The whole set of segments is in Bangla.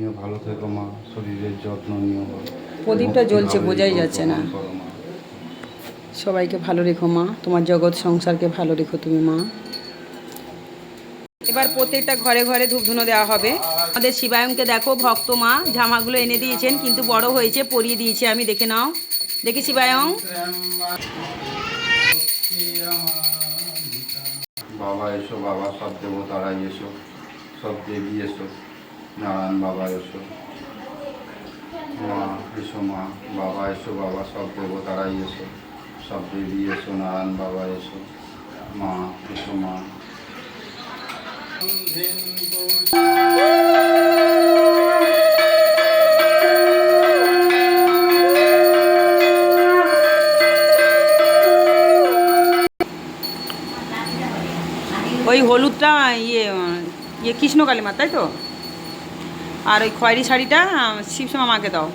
তুমিও ভালো থেকো মা শরীরের যত্ন নিও মা। প্রদীপটা জ্বলছে, বোঝাই যাচ্ছে না। সবাইকে ভালো রেখো মা তোমার জগৎ সংসারকে ভালো রেখো তুমি মা। এবার প্রত্যেকটা ঘরে ঘরে ধূপধুনো দেওয়া হবে। আমাদের শিবায়নকে দেখো ভক্ত মা জামাগুলো এনে দিয়েছেন কিন্তু বড় হয়েছে পরিয়ে দিয়েছে আমি দেখে নাও। দেখি শিবায়ন বাবা এসো বাবা সব দেবতারাই এসো সব দেবী এসো। নারায়ণ বাবা এসো। মা এসো মা, বাবা এসো, বাবা সব দেবতারাই এসো। সব দেবী এসো, নারায়ণ বাবা এসো। মা এসো মা। ওই হলুদটা ইয়ে ইয়ে কৃষ্ণকালী মা তাই তো? আর ওই খয়েরি শাড়িটা শিবশ্যামা মাকে দাও।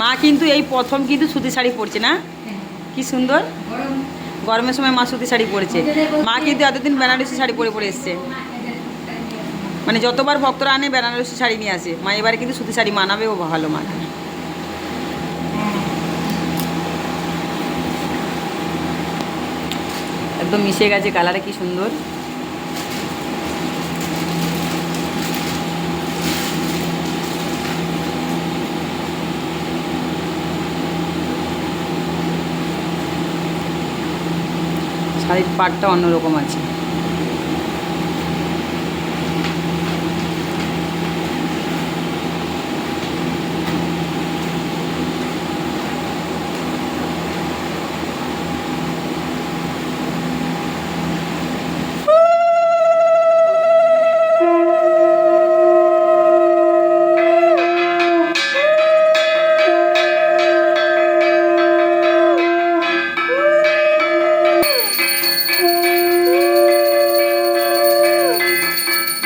মা কিন্তু এই প্রথম কিন্তু সুতি শাড়ি পরছে না? কি সুন্দর? গরমের সময় মা সুতি শাড়ি পরেছে। মা কিন্তু এতদিন বেনারসি শাড়ি পরে পরে এসছে। মানে যতবার ভক্তরা আনে, বেনারসি শাড়ি নিয়ে আসে। মা এবারে কিন্তু সুতি শাড়ি মানাবে ও ভালো মাকে একদম মিশে গেছে কালারে কি সুন্দর। শাড়ির পাটটা অন্যরকম আছে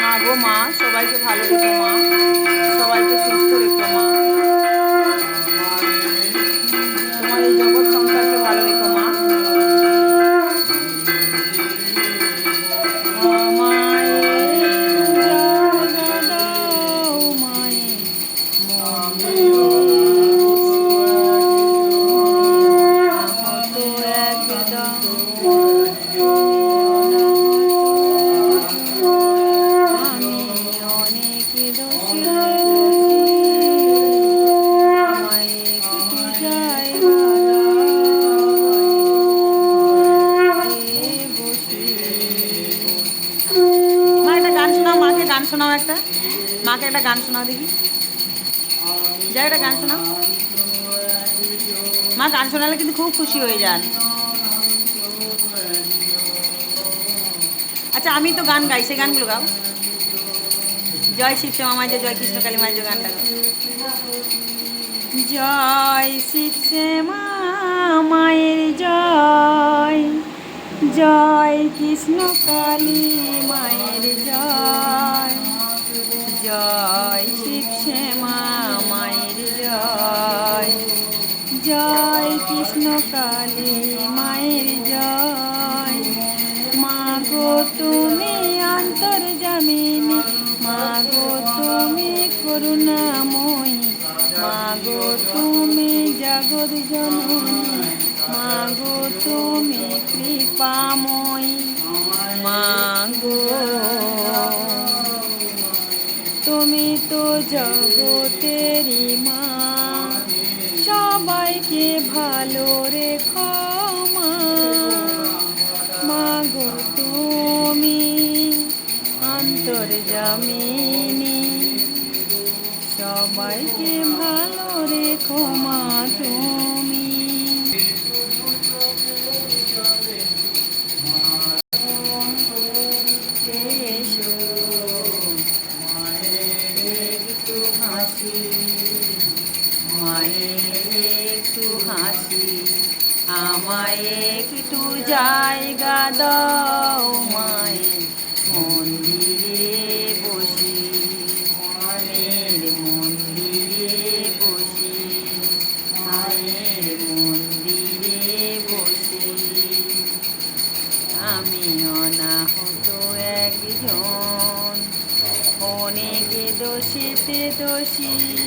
মা গো মা সবাইকে ভালো রেখো মা। সবাইকে সুস্থ রেখো মা। গান শোনাও একটা। মাকে একটা গান শোনাও দেখি। যাই একটা গান শোনাও। মা গান শোনালে কিন্তু খুব খুশি হয়ে যান। আচ্ছা আমি তো গান গাই, সেই গানগুলো গাও। জয় শিব শ্যামা মাঝে জয় কৃষ্ণ কালী মাঝে গানটা জয় শিব শ্যামা মায়ের জয়। জয় কৃষ্ণ কালী মায়ের জয়। জয় শিব শ্যামা মায়ের জয়। জয় কৃষ্ণ কালী মায়ের জয়। মা গো তুমি অন্তর্জামিনী মা গো তুমি করুণাময়ী মা গো তুমি জগৎ জননী। কৃপাময়ী মা গো তুমি তো জগতেরই মা, সবাইকে ভালো রেখো মা। গো তুমি অন্তর্জামিনী সবাইকে ভালো রেখো মা তুমি। আমায় একটু জায়গা দাও মায়ের মন্দিরে বসি। মায়ের মন্দিরে বসি। মায়ের মন্দিরে বসি। আমি অনাহত একজন। অনেক দোষীতে দোষী।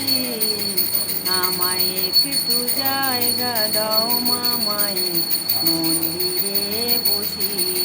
আমায় একটু জায়গা দাও মামাই। মন্দিরে বসি।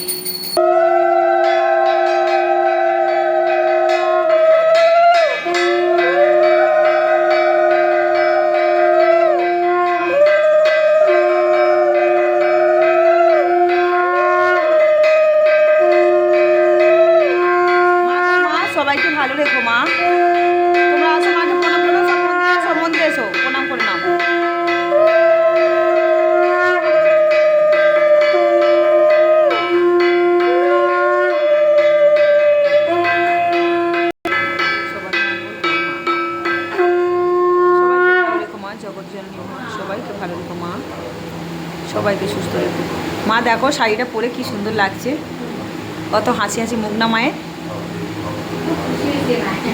দেখো শাড়িটা পরে কি সুন্দর লাগছে। কত হাসি হাসি মুখ না মায়ের?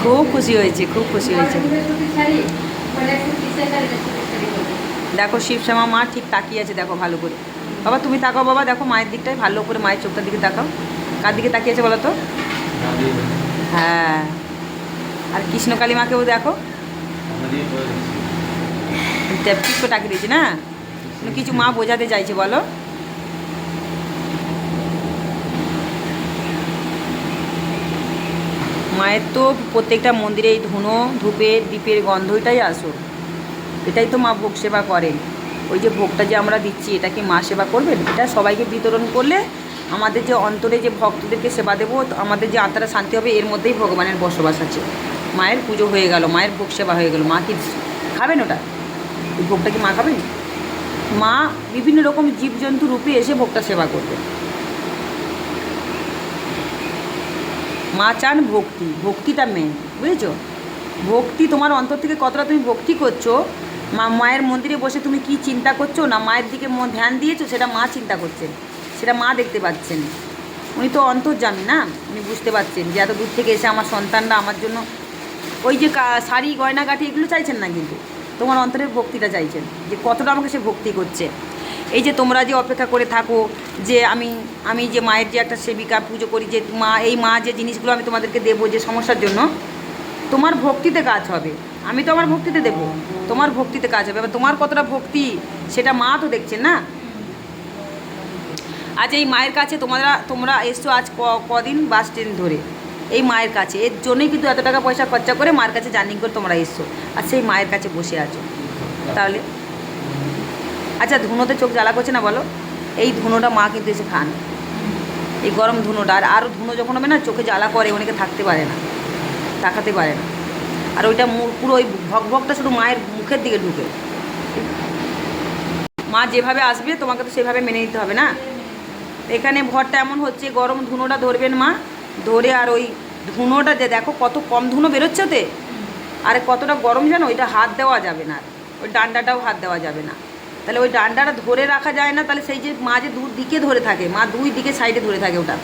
খুব খুশি হয়েছে, খুব খুশি হয়েছে। দেখো শিবশ্যামা মা ঠিক তাকিয়ে আছে, দেখো ভালো করে। বাবা, তুমি তাকাও বাবা, দেখো মায়ের দিকটায় ভালো করে মায়ের চোখটার দিকে তাকাও। কার দিকে তাকিয়ে আছে বলো তো? হ্যাঁ। আর কৃষ্ণকালী মাকেও দেখো। তাকিয়ে দিয়েছে না? কিছু মা বোঝাতে চাইছে, বলো। মায়ের তো প্রত্যেকটা মন্দিরে এই ধুনো, ধূপের দ্বীপের গন্ধটাই আসো এটাই তো মা ভোগ সেবা করেন। ওই যে ভোগটা যে আমরা দিচ্ছি, এটা কি মা সেবা করবেন? এটা সবাইকে বিতরণ করলে আমাদের যে অন্তরে যে ভক্তদেরকে সেবা দেবো আমাদের যে আত্মারা শান্তি হবে, এর মধ্যেই ভগবানের বসবাস আছে। মায়ের পুজো হয়ে গেল, মায়ের ভোগ সেবা হয়ে গেল। মা কি খাবেন ওটা? ওই ভোগটা কি মা খাবেন? মা বিভিন্ন রকম জীবজন্তু রূপে এসে ভোগটা সেবা করবে মা চান ভক্তি, ভক্তিটা মেন বুঝেছ? ভক্তি তোমার অন্তর থেকে কতটা তুমি ভক্তি করছ, মা, মায়ের মন্দিরে বসে তুমি কি চিন্তা করছ, না মায়ের দিকে ধ্যান দিয়েছ, সেটা মা চিন্তা করছেন, সেটা মা দেখতে পাচ্ছেন। উনি তো অন্তর্জামী না? উনি বুঝতে পারছেন যে এত দূর থেকে এসে আমার সন্তানরা আমার জন্য ওই যে শাড়ি গয়নাগাটি এগুলো চাইছেন না কিন্তু, তোমার অন্তরের ভক্তিটা চাইছেন যে কতটা আমাকে সে ভক্তি করছে। এই যে তোমরা যে অপেক্ষা করে থাকো যে আমি আমি যে মায়ের যে একটা সেবিকা পুজো করি, যে মা, এই মা যে জিনিসগুলো আমি তোমাদেরকে দেবো যে সমস্যার জন্য, তোমার ভক্তিতে কাজ হবে। আমি তো আমার ভক্তিতে দেবো। তোমার ভক্তিতে কাজ হবে। এবার তোমার কতটা ভক্তি, সেটা মা তো দেখছেন না? আজ এই মায়ের কাছে তোমরা তোমরা এসছো আজ কদিন বাস ট্রেন ধরে। এই মায়ের কাছে। এর জন্যই কিন্তু এত টাকা পয়সা খরচা করে মায়ের কাছে জার্নি করে তোমরা এসছো। আর সেই মায়ের কাছে বসে আছো। তাহলে আচ্ছা ধুনোতে চোখ জ্বালা করছে না বলো? এই ধুনোটা মা কিন্তু এসে খান। এই গরম ধুনোটা, আর আরও ধুনো যখন হবে না, চোখে জ্বালা করে, অনেকে থাকতে পারে না, তাকাতে পারে না। আর ওইটা পুরো ওই ভক ভকটা শুধু মায়ের মুখের দিকে ঢুকে। মা যেভাবে আসবে, তোমাকে তো সেভাবে মেনে নিতে হবে না? এখানে ভরটা এমন হচ্ছে, গরম ধুনোটা ধরবেন মা, ধরে আর ওই ধুনোটা যে দেখো কত কম ধুনো বেরোচ্ছে ওতে। আর কতটা গরম জানো, ওইটা হাত দেওয়া যাবে না। ওই ডান্ডাটাও হাত দেওয়া যাবে না। তাহলে ওই ডান্ডাটা ধরে রাখা যায় না, তাহলে সেই যে মা যে দু দিকে ধরে থাকে, মা দুই দিকে সাইডে ধরে থাকে ওটা।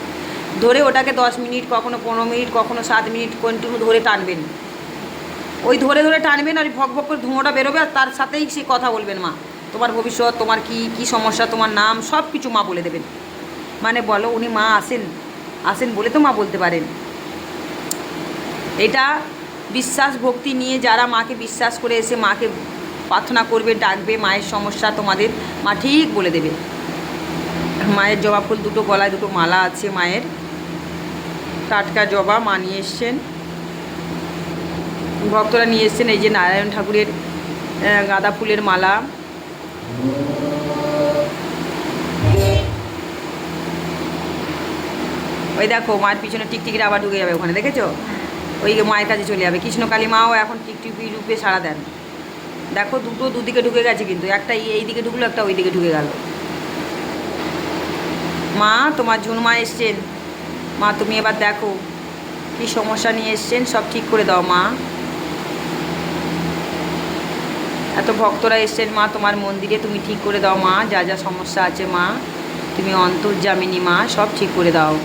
ধরে ওটাকে দশ মিনিট, কখনো পনেরো মিনিট, কখনো সাত মিনিট কন্টিনিউ ধরে টানবেন। ওই ধরে ধরে টানবেন আর ভক ভক করে ধুঁয়োটা বেরোবে আর তার সাথেই সে কথা বলবেন মা। তোমার ভবিষ্যৎ, তোমার কি কি সমস্যা, তোমার নাম সব কিছু মা বলে দেবেন। মানে বলো উনি মা আসেন আসেন বলে তো মা বলতে পারেন। এটা বিশ্বাস ভক্তি নিয়ে যারা মাকে বিশ্বাস করে এসে মাকে প্রার্থনা করবে, ডাকবে, মায়ের সমস্যা তোমাদের মা ঠিক বলে দেবে। মায়ের জবা ফুল দুটো গলায় দুটো মালা আছে মায়ের। টাটকা জবা মা নিয়ে এসছেন। ভক্তরা নিয়ে এসছেন এই যে নারায়ণ ঠাকুরের গাঁদা ফুলের মালা। ওই দেখো, মায়ের পিছনে টিকটিকিরা আবার ঢুকে যাবে ওখানে, দেখেছ? ওই মায়ের কাছে চলে যাবে। কৃষ্ণকালী মাও এখন টিকটিকি রূপে সাড়া দেন। দেখো দুটো দুদিকে ঢুকে গেছে কিন্তু, একটা এই- দিকে ঢুকলো, একটা ওই দিকে ঢুকে গেল। মা, তোমার ঝুনমা এসছেন। মা, তুমি এবার দেখো কী সমস্যা নিয়ে এসছেন, সব ঠিক করে দাও মা। এত ভক্তরা এসছেন মা, তোমার মন্দিরে তুমি ঠিক করে দাও মা, যা যা সমস্যা আছে মা। তুমি অন্তর্জামিনী মা, সব ঠিক করে দাও।